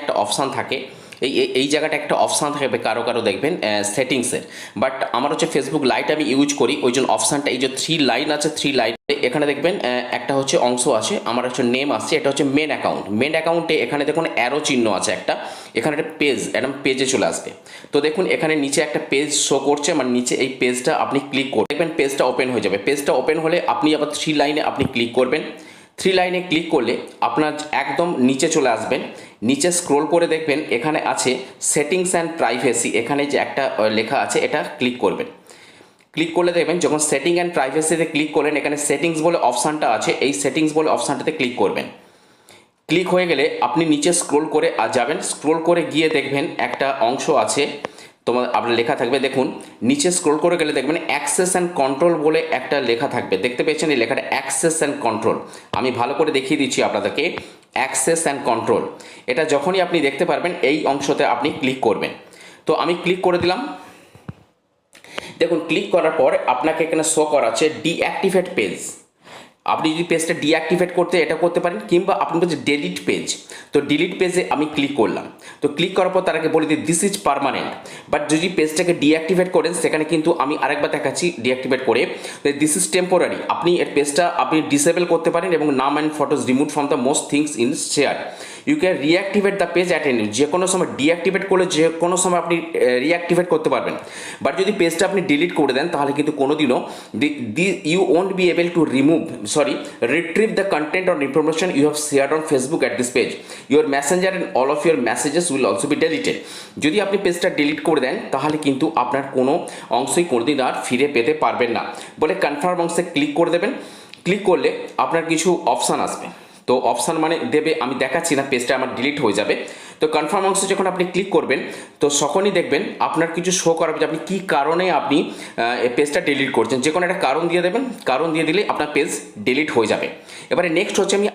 একটা অপশান থাকে। এই, এই- জায়গাটা একটা অপশান থাকবে কারও কারও দেখবেন সেটিংসের বাট আমার হচ্ছে ফেসবুক লাইট আমি ইউজ করি, ওই জন্য অপশানটা এই যে থ্রি লাইন আছে থ্রি লাইন এখানে দেখবেন একটা হচ্ছে অংশ আছে, আমার হচ্ছে নেম আসছে, এটা হচ্ছে মেন অ্যাকাউন্ট মেন অ্যাকাউন্টে এখানে দেখুন অ্যারো চিহ্ন আছে একটা, এখানে একটা পেজ একদম পেজে চলে আসবে। তো দেখুন, এখানে নিচে একটা পেজ শো করছে মানে নিচে এই পেজটা আপনি ক্লিক করবেন, দেখবেন পেজটা ওপেন হয়ে যাবে। পেজটা ওপেন হলে আপনি আবার থ্রি লাইনে আপনি ক্লিক করবেন। থ্রি লাইনে ক্লিক করলে আপনার একদম নিচে চলে আসবেন। নিচে স্ক্রোল করে দেখবেন, এখানে আছে সেটিংস অ্যান্ড প্রাইভেসি এখানে যে একটা লেখা আছে, এটা ক্লিক করবেন। ক্লিক করলে দেখবেন, যখন সেটিং অ্যান্ড প্রাইভেসিতে ক্লিক করলেন, এখানে সেটিংস বলে অপশানটা আছে, এই সেটিংস বলে অপশানটাতে ক্লিক করবেন। ক্লিক হয়ে গেলে আপনি নিচে স্ক্রোল করে যাবেন। স্ক্রোল করে গিয়ে দেখবেন, একটা অংশ আছে, তোমার, আপনার লেখা থাকবে, দেখুন, নিচে স্ক্রোল করে গেলে দেখবেন অ্যাক্সেস অ্যান্ড কন্ট্রোল বলে একটা লেখা থাকবে। দেখতে পেয়েছেন এই লেখাটা অ্যাক্সেস অ্যান্ড কন্ট্রোল আমি ভালো করে দেখিয়ে দিচ্ছি আপনাদেরকে। Access and control. এটা যখনই আপনি দেখতে পারবেন, এই অংশতে আপনি ক্লিক করবেন। তো আমি ক্লিক করে দিলাম। দেখুন, ক্লিক করার পর আপনাকে এখানে শো করাচ্ছে ডিঅ্যাক্টিভেট পেজ আপনি যদি পেজটা ডিঅ্যাক্টিভেট করতে এটা করতে পারেন, কিংবা আপনি বলছে ডিলিট পেজ তো ডিলিট পেজে আমি ক্লিক করলাম। তো ক্লিক করার পর তারাকে বলে দিই দিস ইজ পারমানেন্ট বাট যদি পেজটাকে ডিঅ্যাক্টিভেট করেন, সেখানে কিন্তু আমি আরেকবার দেখাচ্ছি ডিঅ্যাক্টিভেট করে। দিস ইজ টেম্পোরারি আপনি এর পেজটা আপনি ডিসেবল করতে পারেন এবং নাম and photos remove from the most things in share you can reactivate the page at any যে কোনো সময় ডিঅ্যাক্টিভেট করলে যে কোনো সময় আপনি রিঅ্যাক্টিভেট করতে পারবেন। বাট যদি পেজটা আপনি ডিলিট করে দেন, তাহলে কিন্তু কোনোদিনও you won't be able to remove sorry retrieve the content or information you have share on Facebook at this page your messenger and all of your messages will also be deleted যদি আপনি পেজটা delete করে দেন, তাহলে কিন্তু আপনার কোনো অংশই কোনোদিন আর ফিরে পেতে পারবেন না। বলে কনফার্ম অংশে ক্লিক করে দেবেন। ক্লিক করলে আপনার কিছু অপশান আসবে। তো অপশান মানে দেবে, আমি দেখাচ্ছি না পেজটা আমার ডিলিট হয়ে যাবে। তো কনফার্ম অংশে যখন আপনি ক্লিক করবেন, তো তখনই দেখবেন আপনার কিছু শো করাবে যে আপনি কী কারণে আপনি পেজটা ডিলিট করছেন। যে কোনো একটা কারণ দিয়ে দেবেন, কারণ দিয়ে দিলে আপনার পেজ ডিলিট হয়ে যাবে। এবারে নেক্সট হচ্ছে আমি